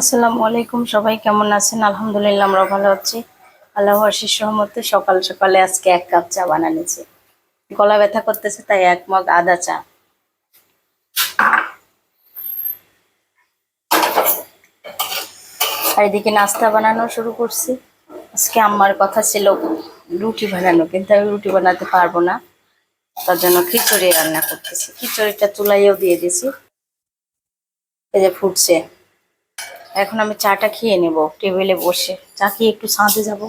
আসসালামু আলাইকুম, সবাই কেমন আছেন? আলহামদুলিল্লাহ আমরা ভালো আছি। আল্লাহ আশিস রহমতে সকাল সকালে আজকে এক কাপ চা বানানিছি গলা ব্যথা করতেছে, তাই এক মগ আদা চা। আর এদিকে নাস্তা বানানো শুরু করছি। আজকে আমার কথা ছিল রুটি বানানো, কিন্তু আমি রুটি বানাতে পারব না। তার জন্য খিচুড়ি রান্না করতেছি। খিচুড়িটা চুলাইও দিয়ে দিছি। এই যে ফুটছে। এখন আমি চাটা খেয়ে নেব, টেবিলে বসে। চা খেয়ে একটু ছাঁদে যাব।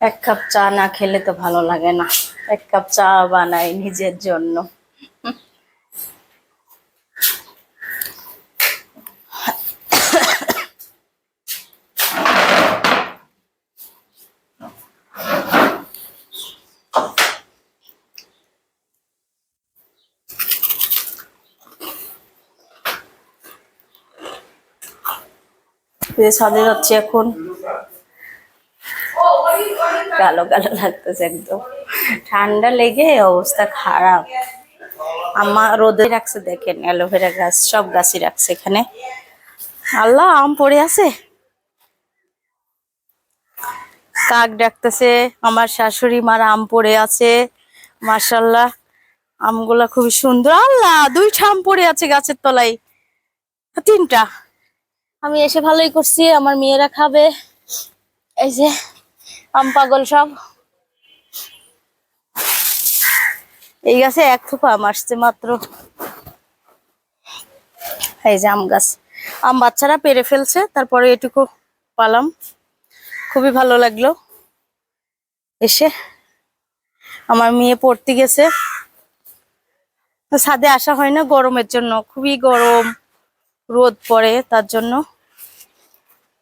এক কাপ চা না খেলে তো ভালো লাগে না। এক কাপ চা বানাই নিজের জন্য। ছাদে যাচ্ছি এখন। কালো কালো লাগতেছে একদম। ঠান্ডা লেগে অবস্থা খারাপ। আমার রোদে রাখছে, দেখেন, অ্যালোভেরা গাছ, সব গাছই রাখছে এখানে। আল্লাহ, আম পড়ে আছে? কাক ডাকতেছে? আমার শাশুড়ি মার আম পড়ে আছে। মার্শাল্লাহ আমগুলা খুবই সুন্দর। আল্লাহ, দুইটা আম পড়ে আছে গাছের তলায়। তিনটা। আমি এসে ভালোই করছি, আমার মেয়েরা খাবে। এই যে, আম, পাগল সব। এই গাছে এক থোপা আম আসছে মাত্র। এই যে আম গাছ। আম বাচ্চারা পেরে ফেলছে, তারপরে এটুকু পালাম। খুবই ভালো লাগল এসে। আমার মেয়ে পড়তে গেছে। ছাদে আসা হয় না গরমের জন্য, খুবই গরম, রোদ পড়ে তার জন্য।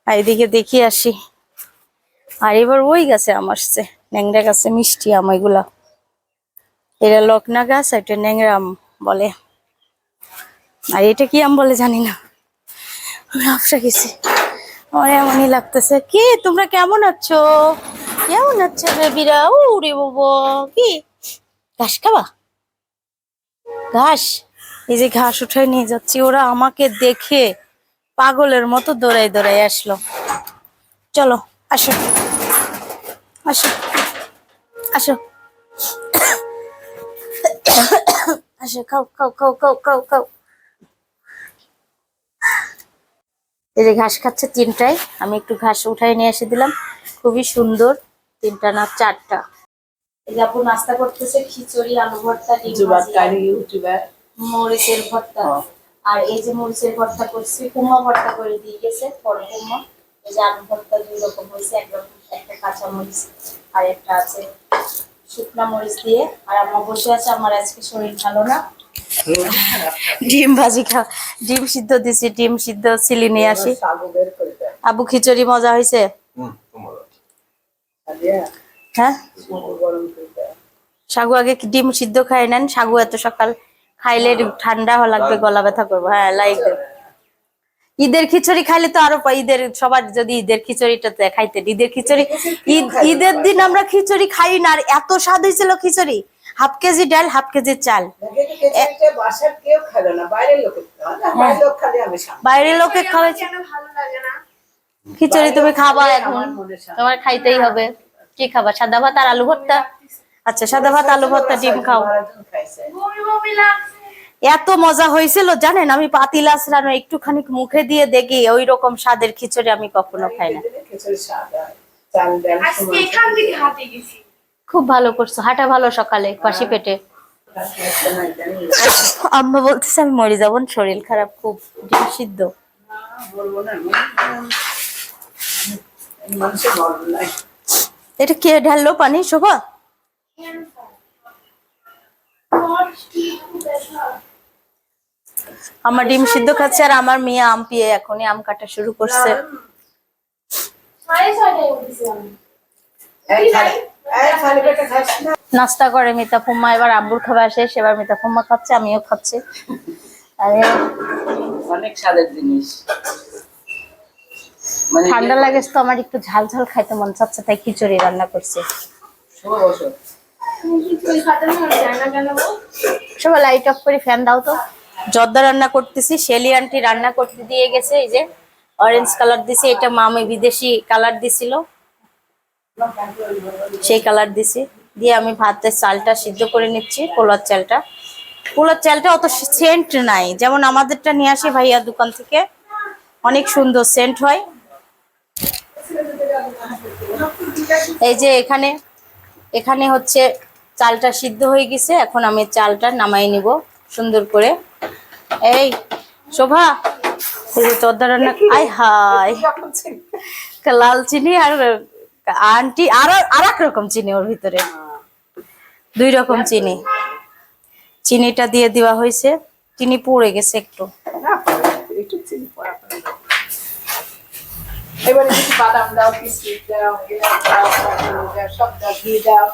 আর এদিকে দেখি আসি। আর এবার ওই গাছে আম আসছে, ন্যাংরা গাছে মিষ্টি আম এগুলা। এটা লকনা গাছ আর এটা ন্যাংরা আম বলে। আর এটা কি আম বলে জানি না। আমি আপসা গেছি আমার এমনই লাগতেছে। কি, তোমরা কেমন আছো? কেমন আছো বেবিরা? রে বাবা, কি? ঘাস খাবা? ঘাস? এই যে ঘাস উঠায় নিয়ে যাচ্ছি, ওরা আমাকে দেখে পাগলের মতো দৌড়াই দৌড়াই আসলো। চলো আসো। আসো। আসো। আসো খাও খাও খাও খাও খাও খাও। এই যে ঘাস খাচ্ছে তিনটায় আমি একটু ঘাস উঠাই নিয়ে এসে দিলাম। খুবই সুন্দর তিনটা না চারটা। আপু নাস্তা করতেছে খিচুড়ি আলু ভর্তা মরিচের ভর্তা। আর এই যে মরিচের ভর্তা করছি কুমা ভর্তা করে দিয়ে গেছে পরে কুমা এই যে আলু ভর্তা দুই রকম হয়েছে একরকম একটা কাঁচা মরিচ আর একটা আছে শুকনা মরিচ দিয়ে। আর আমার বসে আছে আমার আজকে শরীর ভালো না। ডিম ভাজি খা ডিম সিদ্ধ দিছি ডিম সিদ্ধ চিলি নিয়ে আসি। আবু খিচুড়ি মজা হয়েছে? হ্যাঁ? সাগু আগে কি ডিম সিদ্ধ খাই নেন? সাগু এত সকাল খাইলে ঠান্ডা লাগবে, গলা ব্যথা করব। হ্যাঁ লাইক ঈদের খিচুড়ি খাইলে তো আরও ঈদের সবার যদি ঈদের খিচুড়িটা খাইতে ঈদের খিচুড়ি ঈদ ঈদের দিন আমরা খিচুড়ি খাই না, আর এত স্বাদ হয়েছিল খিচুড়ি। হাফ কেজি ডাল, হাফ কেজি চাল। বাইরের লোকে খাওয়াইছে। খিচুড়ি তুমি খাবা এখন। তোমার খাইতেই হবে। কি খাবা, সাদা ভাত আর আলু ভর্তা? আচ্ছা সাদা ভাত, আলু ভর্তা, ডিম খাও। এত মজা হয়েছিল জানেন? আমি পাতিল আসলাম একটুখানি মুখে দিয়ে দেখি ওই রকম স্বাদের খিচুড়ি আমি কখনো খাই না। হয়। খুব ভালো করছ হাঁটা ভালো সকালে পাশি পেটে। আম্মা বলতেছে আমি মরে যাব শরীর খারাপ খুব ডিম সিদ্ধ। এটা কে ঢাললো পানি শোভা? আমার ডিম সিদ্ধ খাচ্ছে আর আমার মেয়ে আম পিয়ে এখনই আম কাটা শুরু করছে। নাস্তা করে মিতা ফুম্মা এবার আব্বুর খাবার শেষ এবার মিতা ফুম্মা খাচ্ছে আমিও খাচ্ছি। আরে অনেক স্বাদের জিনিস। মানে ঠান্ডা লাগে তো আমার একটু ঝাল ঝাল খাইতে মন চাচ্ছে তাই খিচুড়ি রান্না করছি? সবাই লাইট অফ করে ফ্যান দাও তো। জর্দা রান্না করতেছি, শেলি আন্টি রান্না করতে দিয়ে গেছে, এই যে অরেঞ্জ কালার দিছি, এটা মামি বিদেশি কালার দিছিল। সেই কালার দিছি, দিয়ে আমি ভাতের চালটা সিদ্ধ করে নিচ্ছি পোলার চালটা। পোলার চালটা অত সেন্ট নাই, যেমন আমাদেরটা নিয়ে আসি ভাইয়া দোকান থেকে, অনেক সুন্দর সেন্ট হয়। এই যে এখানে এখানে হচ্ছে চালটা সিদ্ধ হয়ে গেছে, এখন আমি চালটা নামাই নিব সুন্দর করে। এই শোভা চোদ্দা রান্না আই হাই লাল চিনি আর আন্টি আর আর এক রকম চিনি ওর ভিতরে। দুই রকম চিনি। চিনিটা দিয়ে দেওয়া হয়েছে। চিনি পড়ে গেছে একটু। এবারে বাদাম দাও কাজু দাও সব দাও ঘি দাও।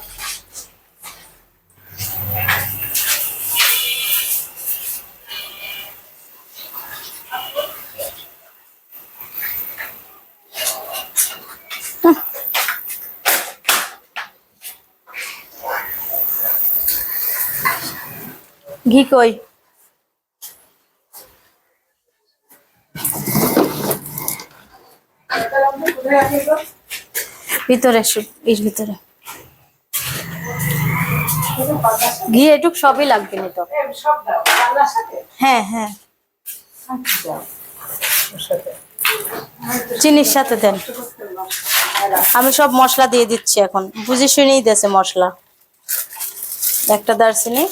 ঘি কই? ভিতরে এর ভিতরে। ঘি এটুক সবই লাগবে না তো? হ্যাঁ হ্যাঁ। চিনির সাথে দেন। আমি সব মশলা দিয়ে দিচ্ছি এখন। বুঝে শুনেই দেছে মশলা। একটা দারচিনি।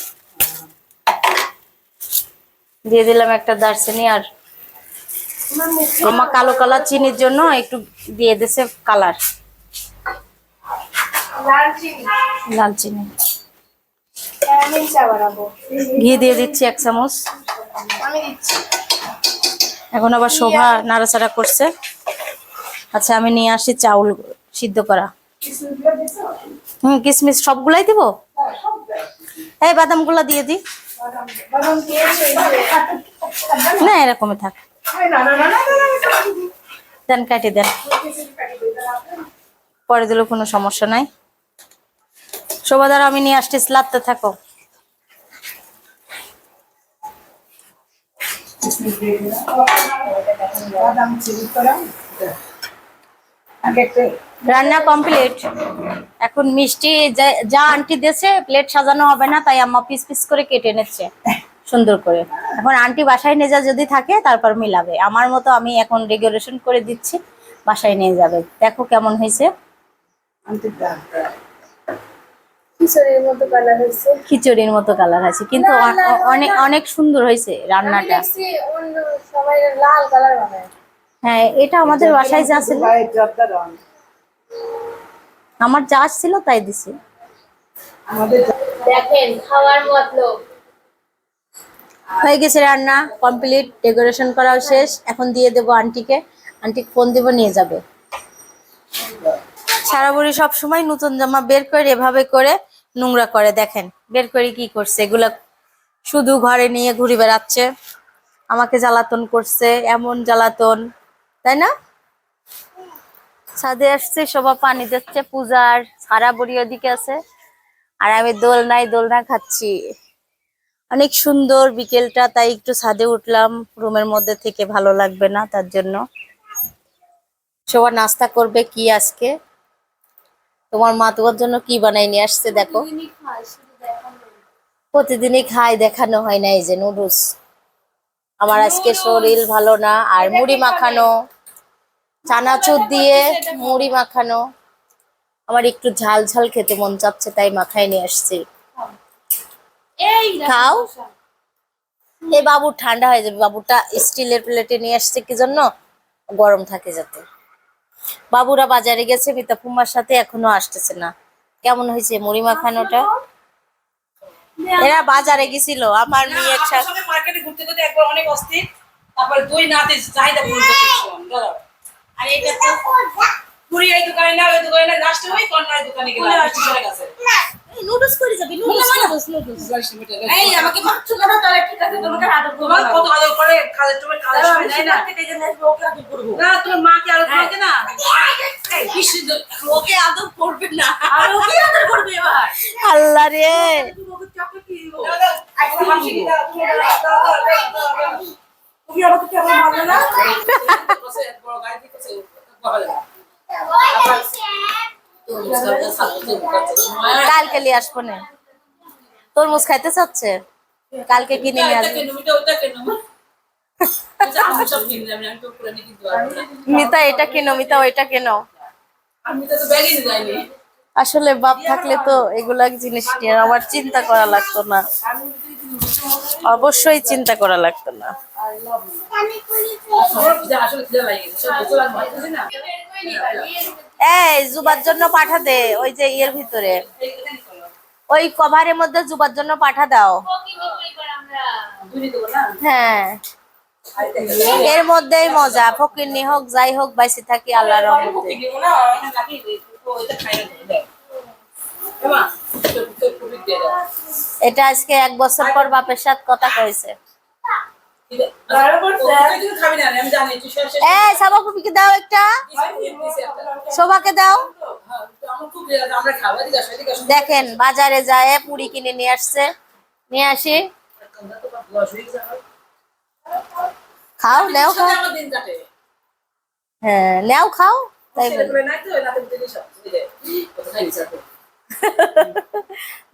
দিয়ে দিলাম একটা দারচিনি আর আমার কালো কালার চিনির জন্য একটু দিয়ে দিছে কালার। লাল চিনি লাল চিনি আমি চা বানাবো ঘি দিয়ে দিচ্ছি এক চামচ। এখন আবার শোভা নাড়াচাড়া করছে। আচ্ছা আমি নিয়ে আসি চাউল সিদ্ধ করা? হুম কিশমিশ সবগুলাই দিব। এই বাদামগুলো দিয়ে দিই না, এরকমই থাক। দেন, কাটি দেন। পরে দিলেও কোনো সমস্যা নাই শোভাদার, আমি নিয়ে আসতেছি লাত্তে থাকো আগে রান্না কমপ্লিট এখন মিষ্টি যা- আন্টি দিয়েছে প্লেট সাজানো হবে না তাই আম্মা পিস পিস করে কেটে নিচ্ছে সুন্দর করে। এখন আন্টি বাসায় নিয়ে যা যদি থাকে তারপর মিলাবে। আমার মতো আমি এখন ডেকোরেশন করে দিচ্ছি বাসায় নিয়ে যাবে। দেখো কেমন হয়েছে। খিচুড়ির মতো কালার হয়েছে। খিচুড়ির মতো কালার আছে কিন্তু অনেক অনেক সুন্দর হয়েছে রান্নাটা। সবাই লাল কালার হ্যাঁ এটা আমাদের বাসায় যা ছিল আমার যা ছিল তাই দিছি। দেখেন খাওয়ার মতলব। হয়ে গেছে রান্না কমপ্লিট ডেকোরেশন করাও শেষ। এখন দিয়ে দেবো আন্টিকে। আন্টি ফোন দিব নিয়ে যাবে। সারা বুড়ি সব সময় নতুন জামা বের করে এভাবে করে নোংরা করে। দেখেন বের করে কি করছে? এগুলা শুধু ঘরে নিয়ে ঘুরে বেড়াচ্ছে। আমাকে জ্বালাতন করছে এমন জ্বালাতন। তাই না? ছাদে আসছে সবাই পানি দিচ্ছে পূজার সারা বুড়ি ওদিকে আছে। আর আমি দোলনায় দোলনা খাচ্ছি। অনেক সুন্দর বিকেলটা তাই একটু ছাদে উঠলাম। রুমের মধ্যে থেকে ভালো লাগবে না তার জন্য। সবার নাস্তা করবে কি আজকে? তোমার মা তোমার জন্য কি বানাই নিয়ে আসছে দেখো। প্রতিদিনই খাই দেখানো হয়। না এই যে নুডলস আমার আজকে শরীর ভালো না আর মুড়ি মাখানো। চানাচুর দিয়ে মুড়ি মাখানো। আমার একটু ঝাল ঝাল খেতে মন চাচ্ছে তাই মাখাই নিয়ে আসছি। এই খাও। এই বাবুর ঠান্ডা হয়ে যাবে। বাবুটা স্টিলের প্লেটে নিয়ে আসছে কি জন্য? গরম থাকে যাতে। বাবুরা বাজারে গেছে মিতা ফুমার সাথে এখনও আসতেছে না। কেমন হয়েছে মুড়ি মাখানোটা? এরা বাজারে গেছিল আমার মেয়ে একসাথে মার্কেটে ঘুরতে ঘুরতে একবার অনেক অস্থির তারপরে দুই নাতে চাহিদা পূরণ করতে। আর এটা তো পুরি এই দোকানে না ওই দোকানে না লাস্টে ওই কর্নার দোকানে গেলাম স্টেশনের কাছে নুডলস করে যাবি নুডলস নুডলস নুডলস এই আমাকে মাত্র না তাহলে ঠিক আছে তোমাকে আদর করব তোমার কত আদর করে? কাজের সময় কাজের সময় নাই না। না তোমার মা কি আদর করে না? এই কি সুন্দর ওকে আদর করবে না। আর ওকে আদর করবে এবার? আল্লাহ রে। তুমি আমাকে কেমন ভালো না বড় গাড়ি দিতেছে ভালো না কালকে নিয়ে আসব না। তরমুজ খাইতে চাচ্ছে? কালকে কিনে নিয়ে আসব। মিতা, এটা কেনো? মিতা, ওইটা কেনো? আসলে বাপ থাকলে তো এগুলা জিনিস নিয়ে আমার চিন্তা করা লাগতো না। অবশ্যই চিন্তা করা লাগতো না। এই, জুবার জন্য পাঠা দে, ওই যে ইয়ের ভিতরে। ওই কভারের মধ্যে জুবার জন্য পাঠা দাও। হ্যাঁ। এর মধ্যেই মজা ফকিরনি হোক, যাই হোক, বাইসে থাকি, আল্লাহর এটা আজকে এক বছর পর বাপের সাথে কথা কয়েছে দাও একটা। শোভাকে দাও। আসো দেখেন বাজারে যায় পুরি কিনে নিয়ে আসছে। নিয়ে আসি। লস হয়ে আমার। খাও খাও হ্যাঁ নেও খাও তাই বলি। ছেলেগুলো নাই তো রাতে বুঝে সব বুঝে কত খাইনি স্যার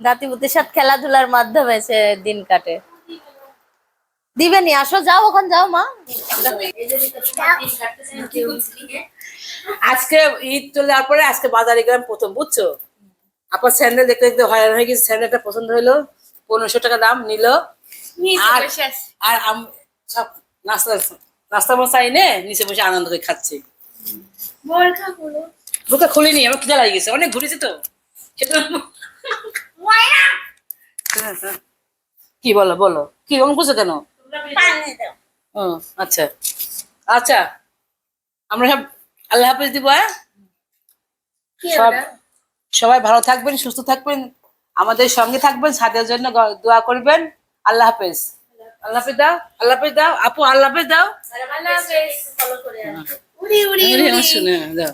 নাতিপুতির সাথে খেলাধুলার মাধ্যমে সে দিন কাটে। দিবেনি আসো যাও ওখানে যাও মা। আজকে ঈদ চলে যাওয়ার পরে আজকে বাজারে গেলাম প্রথম বুঝছ? আপনার স্যান্ডেল দেখতে দেখতে হয়রান হয়ে গেছে স্যান্ডেলটা পছন্দ হলো পনেরোশো টাকা দাম নিল। আর আর সব নাস্তা নাস্তা মাস্তা এনে নিচে বসে আনন্দ করে খাচ্ছি। বুকে খুলিনি আমার খিদা লাগে গেছে অনেক ঘুরেছি তো। কি বলো বলো। কি অমন ও আচ্ছা। আচ্ছা আমরা আল্লাহ হাফেজ দিব হ্যাঁ? সব সবাই ভালো থাকবেন সুস্থ থাকবেন আমাদের সঙ্গে থাকবেন সাদের জন্য দোয়া করবেন। আল্লাহ হাফেজ। আল্লাহ হাফেজ দাও আল্লাহ হাফেজ দাও। আপু আল্লাহ হাফেজ দাও। শোনা, দাও।